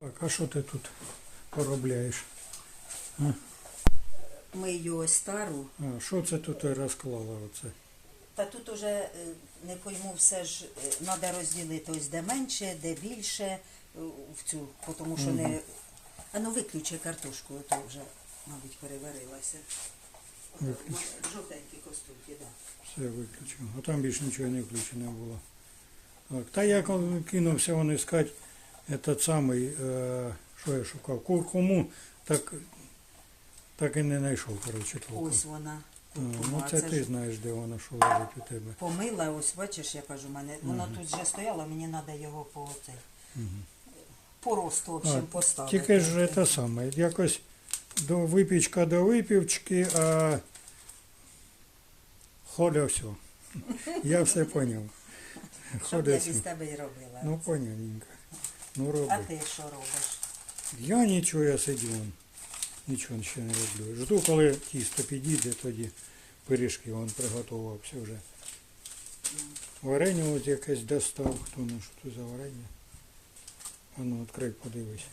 Так, а що ти тут поробляєш? Мию ось стару. А, що це тут розклала оце? Та тут уже е, не пойму, все ж треба розділити ось де менше, де більше е, в цю, тому що не. А ну виключи картошку, то вже, мабуть, переварилася. Жовтенькі костюмки, так. Да. Все виключив. А там більше нічого не включено було. Так, та я коли кинувся вон іскати этот самий, що я шукав, куркуму, так, так і не знайшов, коротше, толком. Ось вона. А, ну це Це ти ж знаєш, де вона, що лежить у тебе. Помила, ось бачиш, я кажу, мене воно тут вже стояло, мені треба його по цей. По росту, в общем, А, поставити. Тільки ж це саме, якось до випічка до випічки, а холя все. Я все поняв. Щоб я без тебе й робила. Ну, понятненько. Ну, а ти що робиш? Я нічого, я сидю. вон. Нічого ще не роблю. Жду, коли тісто підійде, тоді пиріжки вон приготувався вже. Варення от якесь достав. Хто ну що це за варення? А ну, відкрий, подивись.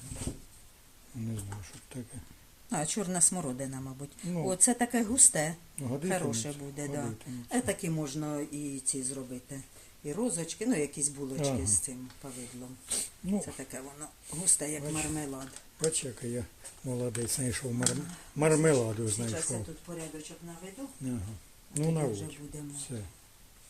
Не знаю, що це таке. А, чорна смородина, мабуть. Ну, Оце таке густе, Годитиметься, хороше буде, да. годитиметься. А такі можна і ці зробити. І розочки, ну якісь булочки Ага. з цим повидлом. Ну, Це таке воно густе, як бач, мармелад. почекай, я молодець, знайшов мар... мармеладу Зараз я тут порядочок наведу, Ага. Ну, тоді вже будемо. Все.